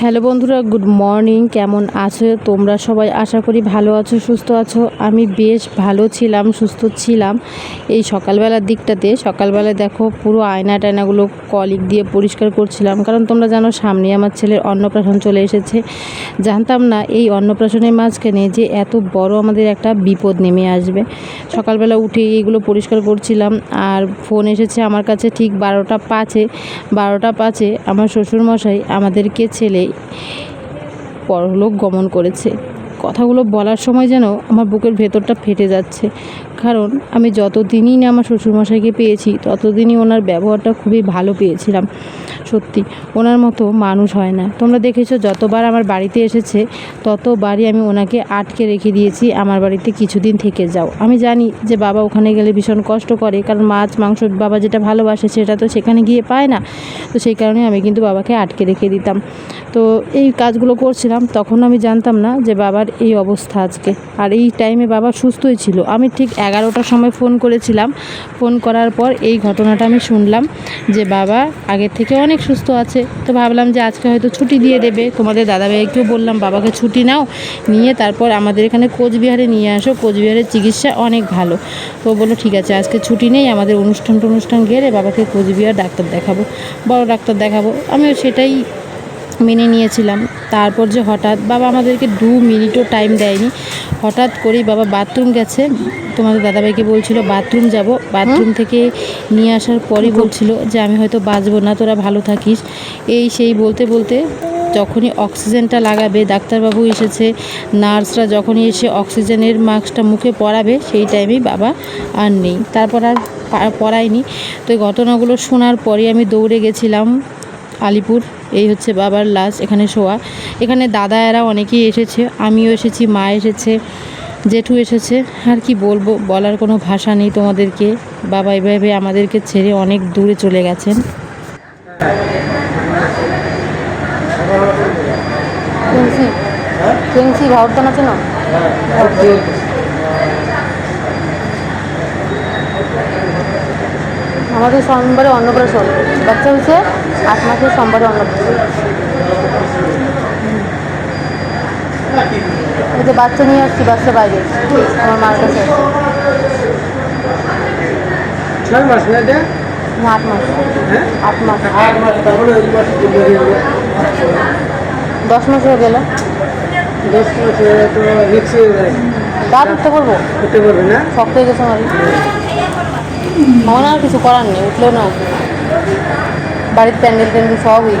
Hello বন্ধুরা, good morning. কেমন আছো তোমরা সবাই? আশা করি ভালো আছো, সুস্থ আছো। আমি বেশ ভালো ছিলাম, সুস্থ ছিলাম এই সকালবেলার দিকটাতে। সকালবেলা দেখো, পুরো আয়না টায়নাগুলো কলিক দিয়ে পরিষ্কার করছিলাম। কারণ তোমরা জানো, সামনে আমার ছেলের অন্নপ্রাশন চলে এসেছে। জানতাম না এই অন্নপ্রাশনের মাঝখানে যে এত বড় আমাদের একটা বিপদ নেমে আসবে। সকালবেলা উঠে এইগুলো পরিষ্কার করছিলাম আর ফোন এসেছে আমার কাছে ঠিক বারোটা পাঁচে। বারোটা পাঁচে আমার শ্বশুরমশাই আমাদেরকে ছেলে পরলোক গমন করেছে। কথাগুলো বলার সময় যেন আমার বুকের ভেতরটা ফেটে যাচ্ছে। কারণ আমি যতদিনই না আমার শ্বশুরমশাইকে পেয়েছি, ততদিনই ওনার ব্যবহারটা খুবই ভালো পেয়েছিলাম। সত্যি, ওনার মতো মানুষ হয় না। তোমরা দেখেছ, যতবার আমার বাড়িতে এসেছে, ততবারই আমি ওনাকে আটকে রেখে দিয়েছি, আমার বাড়িতে কিছুদিন থেকে যাও। আমি জানি যে বাবা ওখানে গেলে ভীষণ কষ্ট করে, কারণ মাছ, মাংস, বাবা যেটা ভালোবাসে সেটা তো সেখানে গিয়ে পায় না। তো সেই কারণে আমি কিন্তু বাবাকে আটকে রেখে দিতাম। তো এই কাজগুলো করছিলাম, তখন আমি জানতাম না যে বাবার এই অবস্থা আজকে। আর এই টাইমে বাবা সুস্থই ছিল। আমি ঠিক এগারোটার সময় ফোন করেছিলাম। ফোন করার পর এই ঘটনাটা আমি শুনলাম যে বাবা আগের থেকে অনেক সুস্থ আছে। তো ভাবলাম যে আজকে হয়তো ছুটি দিয়ে দেবে। তোমাদের দাদাভাইকেও বললাম, বাবাকে ছুটি নাও, নিয়ে তারপর আমাদের এখানে কোচবিহারে নিয়ে আসো। কোচবিহারের চিকিৎসা অনেক ভালো। তো বলল, ঠিক আছে, আজকে ছুটি নেই, আমাদের অনুষ্ঠান টনুষ্ঠান গেলে বাবাকে কোচবিহার ডাক্তার দেখাবো, বড় ডাক্তার দেখাবো। আমিও সেটাই মেনে নিয়েছিলাম। তারপর যে হঠাৎ বাবা আমাদেরকে দু মিনিটও টাইম দেয়নি। হঠাৎ করেই বাবা বাথরুম গেছে। তোমাদের দাদাভাইকে বলছিল বাথরুম যাব। বাথরুম থেকে নিয়ে আসার পরই বলছিল যে আমি হয়তো বাঁচবো না তোরা ভালো থাকিস। এই সেই বলতে বলতে যখনই অক্সিজেনটা লাগাবে ডাক্তারবাবু এসেছে নার্সরা যখনই এসে অক্সিজেনের মাস্কটা মুখে পরাবে সেই টাইমেই বাবা আর নেই। তারপর আর পা- পরায়নি তো এই ঘটনাগুলো শোনার পরে আমি দৌড়ে গেছিলাম আলিপুর। এই হচ্ছে বাবার লাশ এখানে শোয়া। এখানে দাদা এরা অনেকেই এসেছে আমিও এসেছি মা এসেছে জেঠু এসেছে। আর কি বলব বলার কোনো ভাষা নেই তোমাদেরকে। বাবা এভাবে আমাদেরকে ছেড়ে অনেক দূরে চলে গেছেন। কিনছি কিনছি ভাবতো না? চেন আমাদের সোমবারে অন্নপ্রাশন বাচ্চা হয়েছে আট মাসের সোমবারে অন্নপ্রাশন। এই যে বাচ্চা নিয়ে আসছি বাচ্চা বাইরে আমার মার কাছে। আছে। ছয় মাস না এটা? না আট মাস। হ্যাঁ? আট মাস। আট মাস দশ মাস হয়ে গেল। দশ মাস হয়ে তো রিক্স হয়ে যায় দাঁত উঠতে পারব? হতে পারবে না? শক্ত হয়ে গেছে আমার। আমার আর কিছু করার নেই উঠলেও না। বাড়ির প্যান্ডেল ট্যান্ডেল সব হয়ে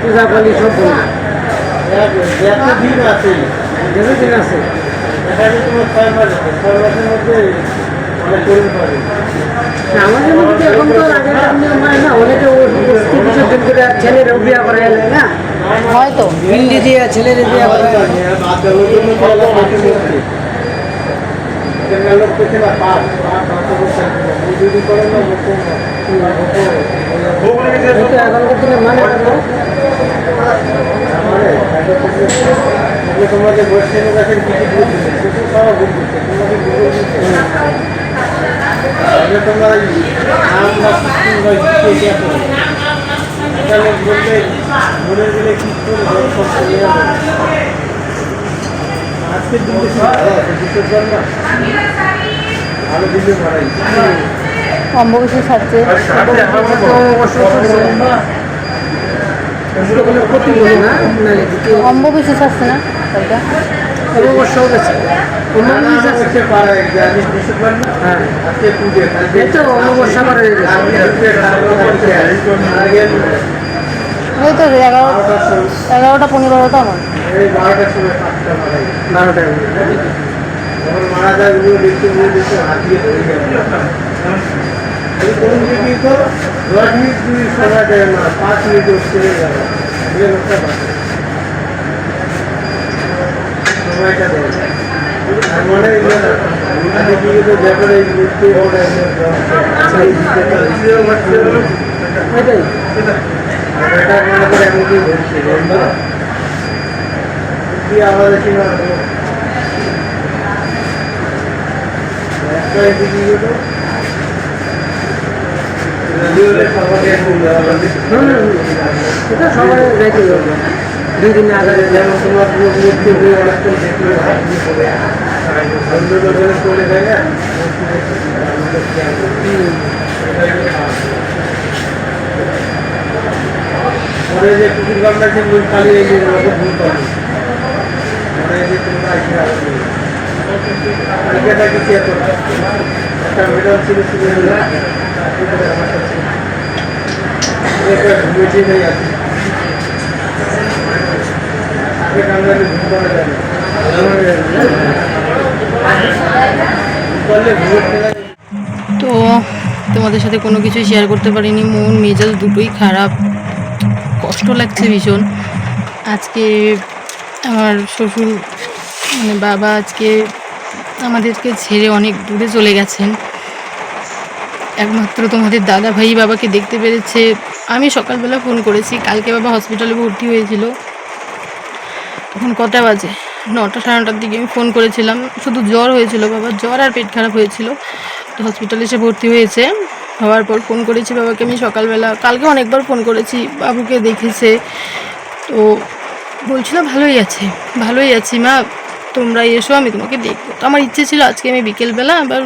পূজা পালি সব দিন আছে দিন আছে আমাদের মধ্যে এখন তো আগের হয় না অনেকে বিসর্জন করে ছেলেরাও বিয়া করা এলে না হয়তো। হিন্দি দিয়ে ছেলেরে বিয়া করা এখনকার দিনে মানে তোমাদের বসে দেখেন কি তোমরা আমরা এখানে বলতে মনে গেলে কি করে সব চলে যাবে আজকের দিন দুটোর জন্য ভালো দিলে মারাই অম্বুবাসী ছাড়ছে ক্ষতি বলে নাহলে দ্বিতীয় অম্বুবাসী ছাড়ছে না কালকে অবশ্য গেছে না, পাড়ায়, যে আজকে বৃহস্পতিবার না? এই তো অমাবস্যা করে রেখেছে। আজকে হচ্ছে ঠাকুর ওই তো এগারো এগারোটা পনেরোটা আমার এই বারোটার সময় পাঁচটা মারা যায় দেখতে দেখতে হাতিয়ে কোন দিকে তো? দশ মিনিট না, পাঁচ মিনিট চলে গেল। তো ব্যাপারে এই মূর্তি ওটা সেই দিকে তো ইসেও মারছে হলো। এটাই এটা করে এমন কি বলছে বন্ধ কি আওয়াজ আছে না একটা এদিকে গেলো রেডিওলে সবাইকে ফোন দেওয়া হবে এটা সবাই রেখে দেবো দুই আগে যেমন তোমার পুরো মূর্তি অনেকক্ষণ দেখলে দিয়ে করে চলে যায় না পরে যে কুকুর কামড়া যে মুখ খালি এই যে ভুল পাবে পরে যে তোমরা আসবে তো তোমাদের সাথে কোনো কিছু শেয়ার করতে পারিনি। মন, মেজাজ দুটোই খারাপ। কষ্ট লাগছে ভীষণ। আজকে আমার শ্বশুর মানে বাবা আজকে আমাদেরকে ছেড়ে অনেক দূরে চলে গেছেন। একমাত্র তোমাদের দাদা ভাই বাবাকে দেখতে পেরেছে। আমি সকালবেলা ফোন করেছি, কালকে বাবা হসপিটালে ভর্তি হয়েছিল। তখন কটা বাজে? নটা সাড়ে নটার দিকে আমি ফোন করেছিলাম। শুধু জ্বর হয়েছিল বাবার জ্বর আর পেট খারাপ হয়েছিল। তো হসপিটালে এসে ভর্তি হয়েছে। হওয়ার পর ফোন করেছি বাবাকে আমি সকালবেলা। কালকে অনেকবার ফোন করেছি, বাবুকে দেখেছে। তো বলছিল ভালোই আছে, ভালোই আছি মা। তোমরা এসো, আমি তোমাকে দেখব। তো আমার ইচ্ছে ছিল আজকে আমি বিকেলবেলা আবার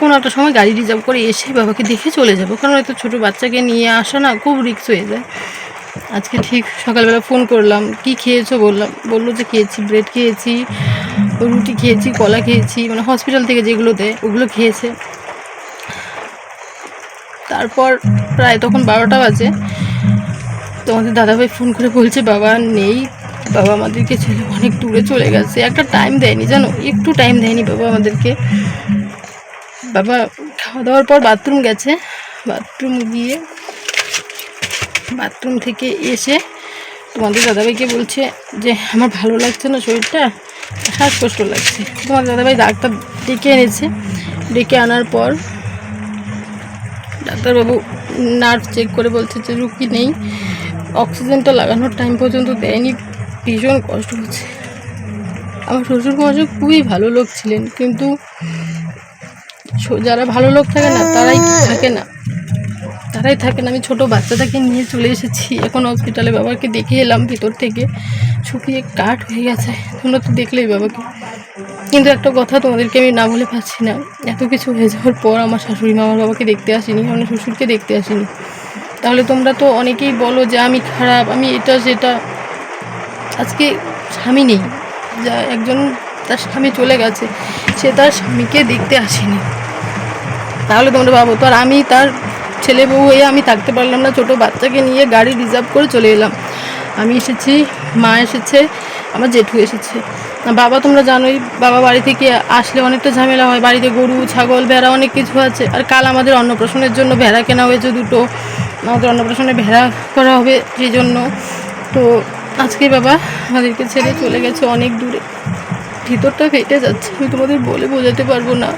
কোনো একটা সময় গাড়ি রিজার্ভ করে এসে বাবাকে দেখে চলে যাব। কারণ এত ছোটো বাচ্চাকে নিয়ে আসা না খুব রিক্স হয়ে যায়। আজকে ঠিক সকালবেলা ফোন করলাম, কি খেয়েছো বললাম, বলল যে খেয়েছি ব্রেড খেয়েছি, রুটি খেয়েছি, কলা খেয়েছি মানে হসপিটাল থেকে যেগুলো দেয় ওগুলো খেয়েছে। তারপর প্রায় তখন বারোটা বাজে। তোমাদের দাদাভাই ফোন করে বলছে, বাবা, নেই। বাবা আমাদেরকে ছেলে অনেক দূরে চলে গেছে। একটা টাইম দেয়নি, জানো? একটু টাইম দেয়নি বাবা আমাদেরকে। বাবা খাওয়া দাওয়ার পর বাথরুম গেছে। বাথরুম গিয়ে বাথরুম থেকে এসে তোমাদের দাদাভাইকে বলছে যে, আমার ভালো লাগছে না শরীরটা শ্বাসকষ্ট লাগছে। তোমাদের দাদাভাই ডাক্তার ডেকে এনেছে। ডেকে আনার পর ডাক্তারবাবু নার্ভ চেক করে বলছে যে, রুগী নেই। অক্সিজেনটা লাগানোর টাইম পর্যন্ত দেয়নি। ভীষণ কষ্ট হচ্ছে। আমার শ্বশুর মশাই খুবই ভালো লোক ছিলেন, কিন্তু যারা ভালো লোক থাকে না, তারাই থাকে না। তারাই থাকে না। আমি ছোট বাচ্চাটাকে নিয়ে চলে এসেছি। এখন হসপিটালে বাবাকে দেখে এলাম ভিতর থেকে। শুকিয়ে কাঠ হয়ে গেছে। তোমরা তো দেখলেই বাবাকে। কিন্তু একটা কথা তোমাদেরকে আমি না বলে পাচ্ছি না। এত কিছু হয়ে যাওয়ার পর আমার শাশুড়ি মা আমার বাবাকে দেখতে আসেনি, আমার শ্বশুরকে দেখতে আসেনি। তাহলে তোমরা তো অনেকেই বলো যে আমি খারাপ, আমি এটা, সেটা। আজকে স্বামী নেই। যা একজন তার স্বামী চলে গেছে, সে তার স্বামীকে দেখতে আসেনি। তাহলে তোমরা ভাবো তো, আর আমি তার ছেলে বউ হয়ে আমি থাকতে পারলাম না, ছোটো বাচ্চাকে নিয়ে গাড়ি রিজার্ভ করে চলে এলাম। আমি এসেছি, মা এসেছে, আমার জেঠু এসেছে। বাবা তোমরা জানোই, বাবা বাড়ি থেকে আসলে অনেকটা ঝামেলা হয়, বাড়িতে গরু, ছাগল, ভেড়া অনেক কিছু আছে। আর কাল আমাদের অন্নপ্রাশনের জন্য ভেড়া কেনা হয়েছে দুটো। আমাদের অন্নপ্রাশনে ভেড়া করা হবে সেই জন্য। তো আজকে বাবা আমাদেরকে ছেড়ে চলে গেছে অনেক দূরে। ভিতরটা ফেটে যাচ্ছে, আমি তোমাদের বলে বোঝাতে পারব না।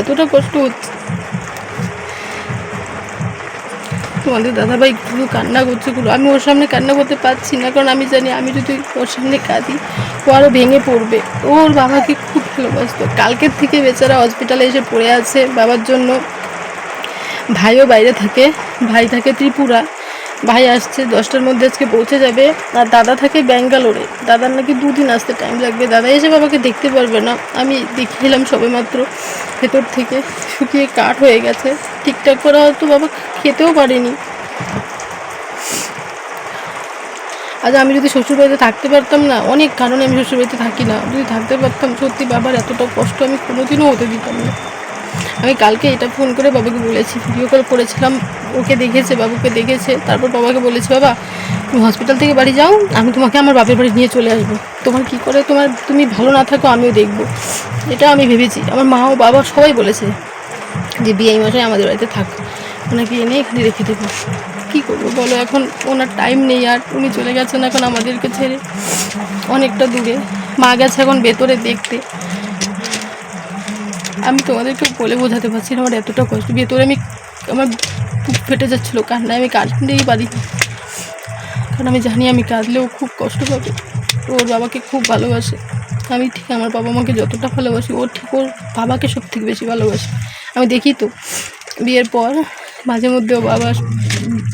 এতটা কষ্ট হচ্ছে। তোমাদের দাদাভাই পুরো কান্না করছে পুরো আমি ওর সামনে কান্না করতে পারছি না, কারণ আমি জানি আমি যদি ওর সামনে কাঁদি, ও আরও ভেঙে পড়বে। ওর বাবাকে খুব ভালোবাসতো। কালকের থেকে বেচারা হসপিটালে এসে পড়ে আছে। বাবার জন্য ভাইও বাইরে থাকে। ভাই থাকে ত্রিপুরা। ভাই আসছে, দশটার মধ্যে আজকে পৌঁছে যাবে। আর দাদা থাকে ব্যাঙ্গালোরে। দাদার নাকি দুদিন আসতে টাইম লাগবে। দাদা এসে বাবাকে দেখতে পারবে না। আমি দেখে এলাম সবে মাত্র ভেতর থেকে। শুকিয়ে কাঠ হয়ে গেছে। ঠিকঠাক করে হয়তো বাবা খেতেও পারেনি। আজ আমি যদি শ্বশুরবাড়িতে থাকতে পারতাম না, অনেক কারণে আমি শ্বশুরবাড়িতে থাকি না। যদি থাকতে পারতাম, সত্যি বাবার এতটা কষ্ট আমি কোনোদিনও হতে দিতাম না। আমি কালকে এটা ফোন করে বাবাকে বলেছি ভিডিও কল করেছিলাম, ওকে দেখেছে, বাবুকে দেখেছে, তারপর বাবাকে বলেছি, বাবা, তুমি হসপিটাল থেকে বাড়ি যাও, আমি তোমাকে আমার বাপের বাড়ি নিয়ে চলে আসব। তোমার কি করে? তোমার, তুমি ভালো না থাকো, আমিও দেখব। এটা আমি ভেবেছি। আমার মা ও বাবা সবাই বলেছে যে, বিয়ে মাসে আমাদের বাড়িতে থাক। ওনাকে এনে এখানে রেখে দেবো। কী করব বলো? এখন ওনার টাইম নেই আর, উনি চলে গেছেন এখন আমাদেরকে ছেড়ে অনেকটা দূরে। মা গেছে এখন ভেতরে দেখতে। আমি তোমাদেরকে বলে বোঝাতে পারছি না, আমার এতটা কষ্ট। বিয়ে ভেতরে আমি, আমার বুক ফেটে যাচ্ছিল কান্নায়, আমি কাঁদতেই পারি কারণ আমি জানি আমি কাঁদলেও খুব কষ্ট পাবে। ওর বাবাকে খুব ভালোবাসে। আমি ঠিক, আমার বাবা মাকে যতটা ভালোবাসি ওর ঠিক ওর বাবাকে সব থেকে বেশি ভালোবাসে। আমি দেখি তো, বিয়ের পর মাঝে মধ্যে ও বাবা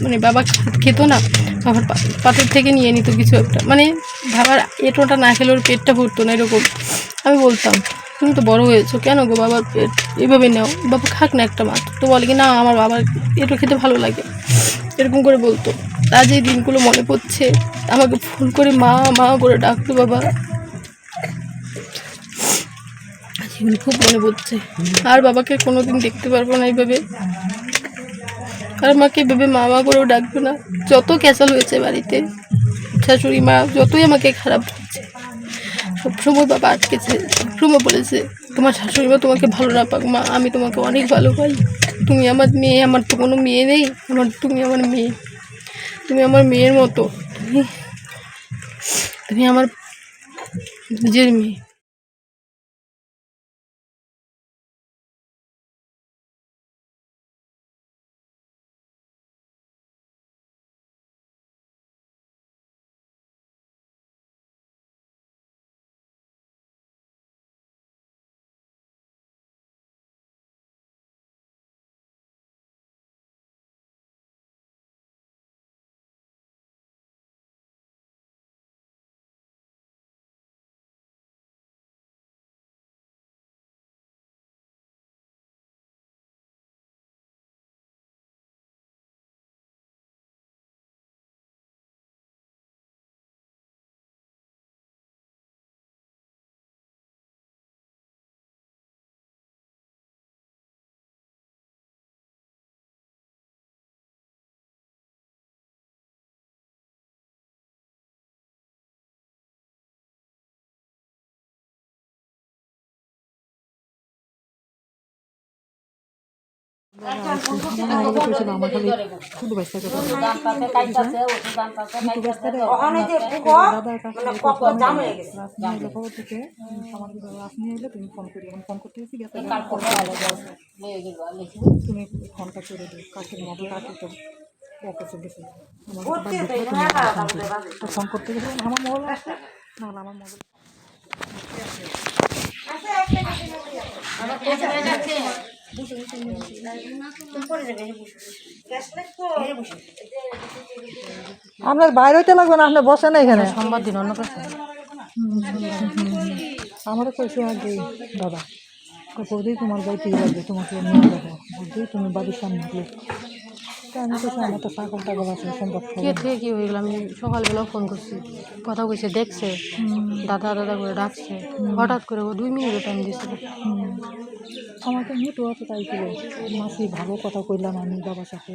মানে বাবা খেত না, বাবার পা- পাতের থেকে নিয়ে নিত কিছু একটা। মানে বাবার এটোটা না খেলে ওর পেটটা ভরতো না এরকম। আমি বলতাম তুমি তো বড় হয়েছো, কেন গো বাবার পেট এভাবে নাও। বাবা খাক না একটা মাত্র। তো বলে কি, না, আমার বাবার এটো খেতে ভালো লাগে। এরকম করে বলতো। আজ এই দিনগুলো মনে পড়ছে। আমাকে ফোন করে মা মা করে ডাকতো বাবা। খুব মনে পড়ছে। আর বাবাকে কোনোদিন দেখতে পারব না এইভাবে। আর আমাকে ভেবে মা মা করেও ডাকবে না। যত ক্যাচাল হয়েছে বাড়িতে, শাশুড়ি মা, যতই আমাকে খারাপ লাগছে সবসময় বাবা আটকেছে সবসময় বলেছে, তোমার শাশুড়ি মা তোমাকে ভালো না পাক মা, আমি তোমাকে অনেক ভালো পাই তুমি আমার মেয়ে, আমার তো কোনো মেয়ে নেই, আমার, তুমি আমার মেয়ে। তুমি আমার মেয়ের মতো। তুমি আমার নিজের মেয়ে। এলে তুমি ফোন করি আমি ফোন করতে গেছি গেছে তুমি ফোনটা করে দিও কাকে মোবাইল কাকে তো আমার ফোন করতে গেছে আমার মোবাইল আসছে। না না আমার আপনার বাইরে হইতে লাগবে না আপনি বসেন এখানে। সোমবার দিন অন্য কথা আমারও কইছে আগে দাদা বৌদি তোমার বাড়িতেই লাগবে তোমাকে নিয়ে যাব বৌদি তুমি বাড়ির সামনে গিয়ে তা আমি কইছি আমার তো ছাগল টাগল আছে সম্ভব কে থেকে কি হয়ে গেল আমি সকালবেলাও ফোন করছি। কথা কইছে দেখছে। দাদা দাদা করে ডাকছে। হঠাৎ করে ও দুই মিনিট টাইম দিয়েছিল আমাকে মিটু আছে তাই ছিল মাসি ভালো কথা কইলাম আমি বাবার সাথে।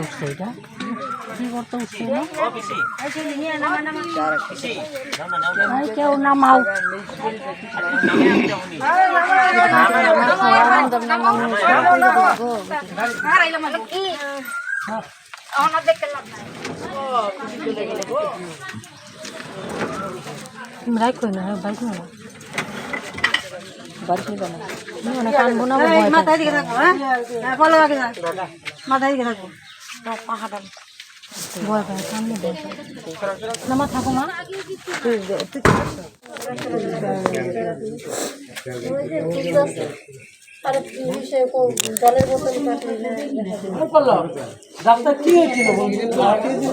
উঠছে এটা কি করতে উঠছে কেউ নামাও। তুমি রাগ করি না বাইক না বাড়ি নিবে না। মানে। মাথায় দিকে থাকো হ্যাঁ? হ্যাঁ, ভালো মাথায় দিকে থাকো। পাহাড় না মা থাকো মা। আর জলের বোতল ডাক্তার কি হয়েছিল কি দিল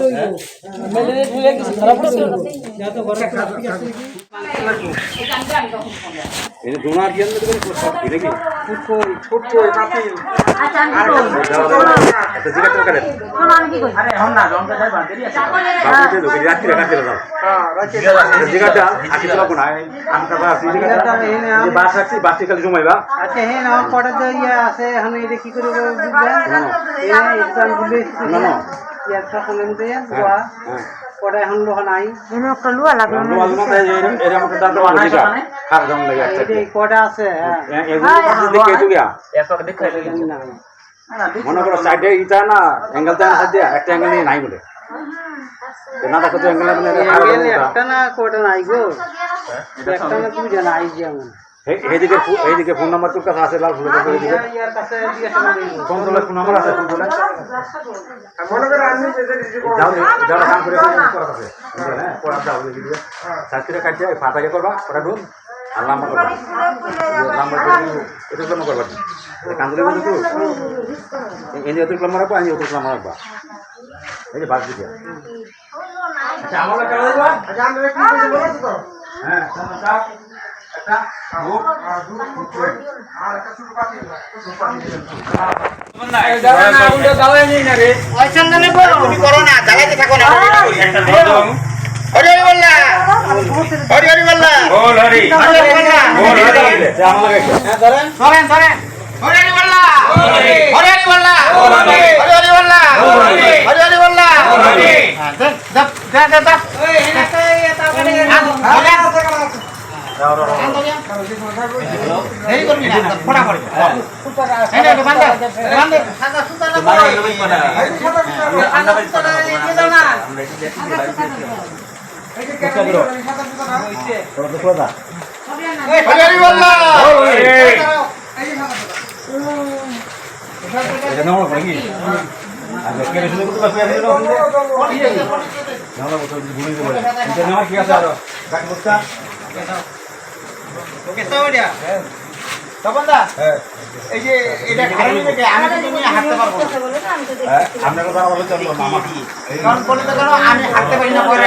খারাপ হয়েছিল আচ্ছা আমি কি করব? আচ্ছা হ্যাঁ একটা কটা কটা হ্যাঁ মনে করো সাইডে ইটা না অ্যাঙ্গেল তো সাইডে একটা অ্যাঙ্গেল নিয়ে নাই বলে। না দেখো তো অ্যাঙ্গেল মানে একটা না কটা নাই গো? একটা না দুইটা নাই যেমন এইদিকে এইদিকে ফোন নাম্বার তোর কাছে আছে লাল ফুলের কাছে এইদিকে। ফোন তোলার ফোন নাম্বার আছে ফোন তোলা যাও যাও কাম করে করা আছে হ্যাঁ পড়া দাও দিবে সার্কিটে কাটছে ফাটাকে করবা পড়া ঢুল আর লম্বা করবা। লম্বা করে এটা জন্য করবা। কান্দলে বলি তো এই যে অতিক্রম মারবা আমি অতিক্রম মারবা এই যে বাস দিকে। আচ্ছা আমার কেন দেবা আচ্ছা আমরা কি করব তো হ্যাঁ সমস্যা একটা গ্রুপ আর গ্রুপ আর একটা শুরু পাতি শুরু পাতি এটা নাও নাকি আচ্ছা কে রেশনে কত আছে আছে নাও নাও নাও তো গুলি দেব এটা নাও কি আছে আর? কাট বস্তা এই যে এটা ঘাড়ে আমি হাঁটতে পারব না। হ্যাঁ কথা বলে চলবো মামা। কারণ বলে তো কেন আমি হাঁটতে পারি না পরে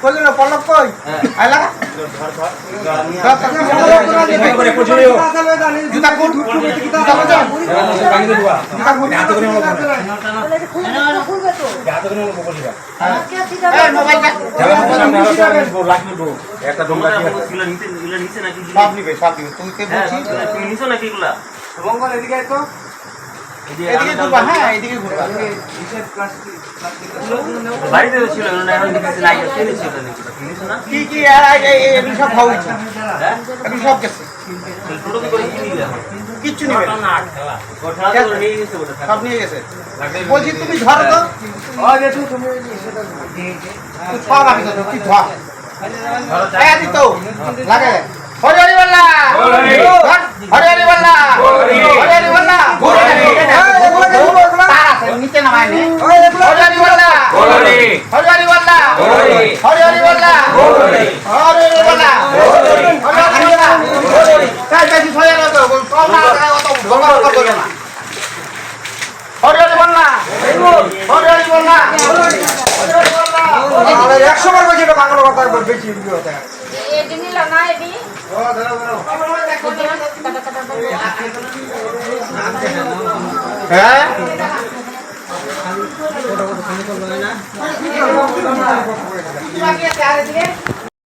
কি? সামনে আয়। সামনে আয়। এদিকে তুমি। এই, ওদিকে যাও, ওদিকে যাও। ওদিকে করবে? এই, যাবি তো? একটু এদিকে টান দে। টান দে। একটু টান দে। হ্যাঁ, রাখ, রাখ, রাখ। ওই। কই গেল? পল্লব কই? আয় লাগা। জুতা খুল। জুতা খুল যাও। জুতা খুল। এই, মোবাইল কি কি আর এগুলো সব খাওয়া। এগুলো সব গেছে। কিচ্ছু নিবে সব নিয়ে গেছে। বলছি তুমি ধরো তো। তুই সব আমি তো তুই ধর। এই তো লাগে হরি হরি বল্লা হরি হরি বল্লা হরি হরি বল্লা তার আছে নিচে নামায় নে হরি হরি বল্লা হরি হরি বল্লা হরি হরি বল্লা হরি হরি বল্লা হরি হরি বল্লা কাই কাই ছয় না তো সব না অত গঙ্গা গঙ্গা করে না হরি হরি বল্লা হরি হরি বল্লা একশো বার বলছি এটা বাংলা কথা বেশি না এডি হ্যাঁ? আর এদিকে